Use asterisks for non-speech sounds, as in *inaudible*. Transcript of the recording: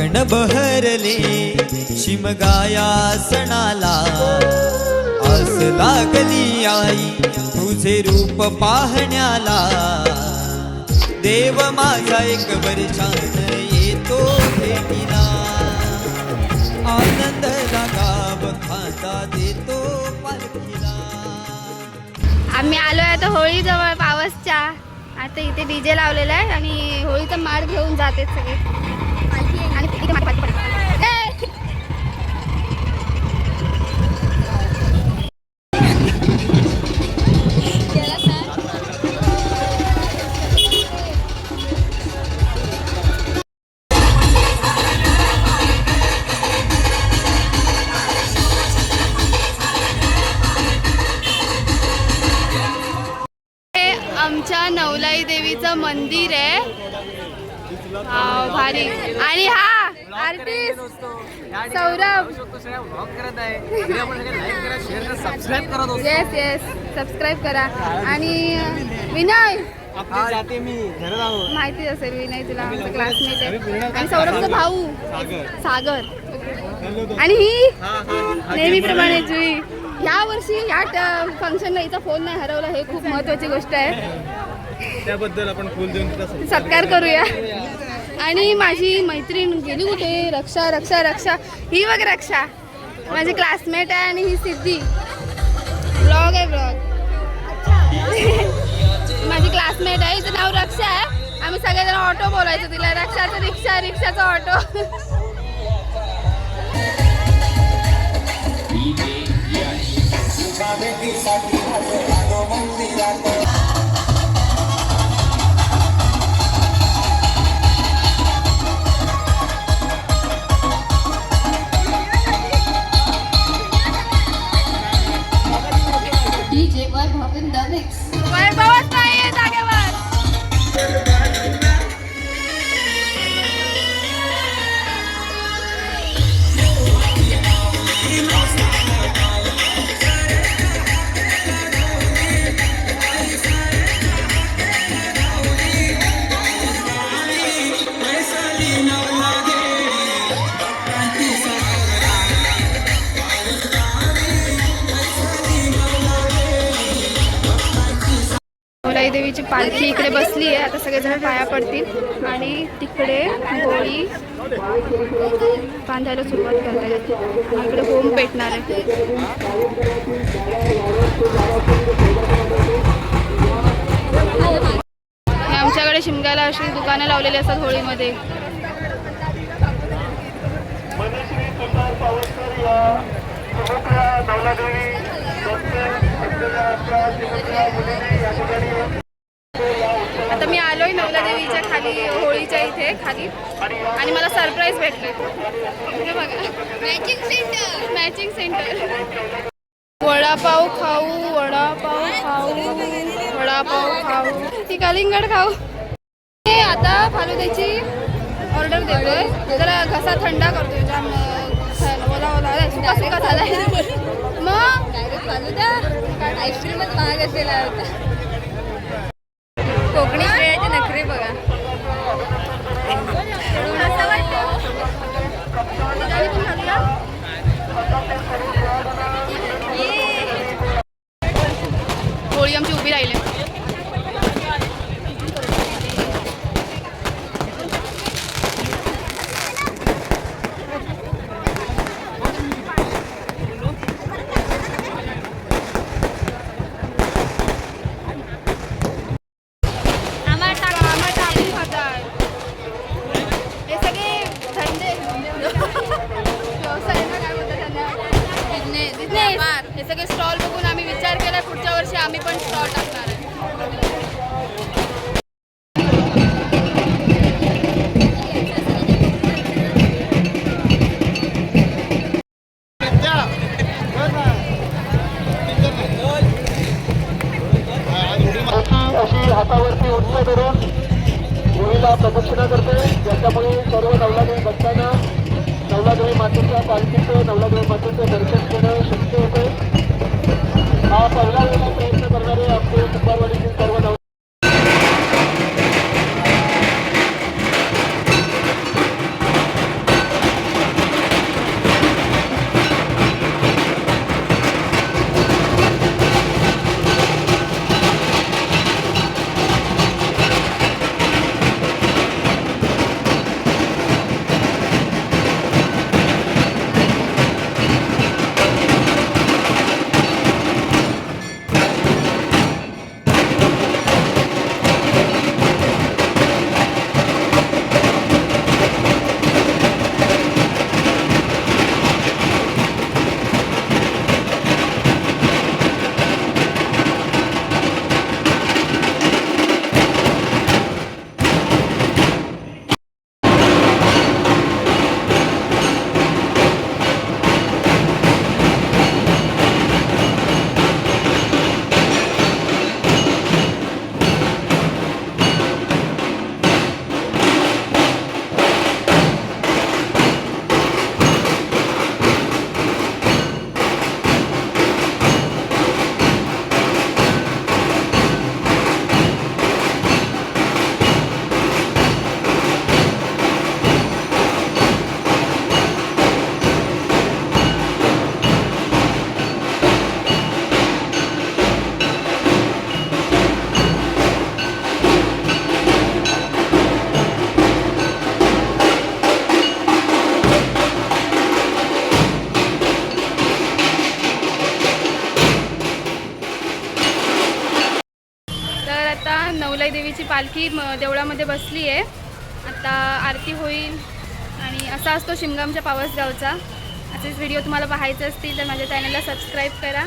कोकण बहरले शिमगाया सणाला. आस लागली आई तुझे रूप पाहण्याला. देव माझा एक वर्षान येतो भेटीला आनंद गाव खाता देतो पालखीला. आम्ही आहे आता होळी जवळ पावसच्या. आता इथे डीजे लावलेला आहे आणि होळीचा मार घेऊन जाते सगळे. आमच्या नवलाई देवीचं मंदिर आहे. हा भारी. आणि हा artist Saurabh. Yes yes subscribe करा. आणि विनय. माहिती असेल विनय तुला आमचा क्लासमेट आहे. आणि सौरभचा भाऊ. सागर. आणि ही नेहमीप्रमाणे जुई. ह्या वर्षी ह्या फंक्शनला इथं फोन नाही हरवला हे खूप महत्वाची गोष्ट आहे. त्याबद्दल आपण फुल देऊन सत्कार करूया. आणि माझी मैत्रीण गेली कुठे? रक्षा रक्षा रक्षा. ही बघ रक्षा. माझी क्लासमेट आहे आणि ही सिद्धी. ब्लॉग आहे ब्लॉग माझी क्लासमेट आहे तिचं नाव रक्षा आहे. आम्ही सगळेजण ऑटो बोलायचो तिला. रक्षाचं रिक्षा रिक्षाचं ऑटो *laughs* देवीची पालखी इकडे बसली आहे. आता सगळेजण पाया पडतील. आणि तिकडे गोळी बांधायला सुरुवात करणार इकडे होम पेटणार आहे. आमच्याकडे शिमग्याला अशी दुकानं लावलेली असतात होळीमध्ये. आता देवीच्या खाली होळीच्या इथे खाली. आणि मला सरप्राईज बघा. Matching centre matching centre vada pav खाऊ वडापाव खाऊ वडापाव खाऊ. ती कलिंगड खाऊ. हे आता फालुद्याची ऑर्डर देतोय. जरा घसा थंडा करतोय जाम ओला ओला. सुका सुका झालाय. मग? फालुदा? आईस्क्रीमच महाग असेल कोकणी? हातावरती उंच करून मुलीला प्रदक्षिणा करते ज्याच्यामुळे सर्व नवलादेवी भक्तांना नवलादेवी मातेच्या पालखीचं नवलादेवी मातेचं दर्शन घेणं शक्य होते हा पहिला प्रयत्न पालखी म- देवळामध्ये बसली आहे. आता आरती होईल आणि असा असतो शिमगामच्या पावसगावचा. असेच व्हिडिओ तुम्हाला पाहायचे असतील तर माझ्या चॅनलला सबस्क्राईब करा.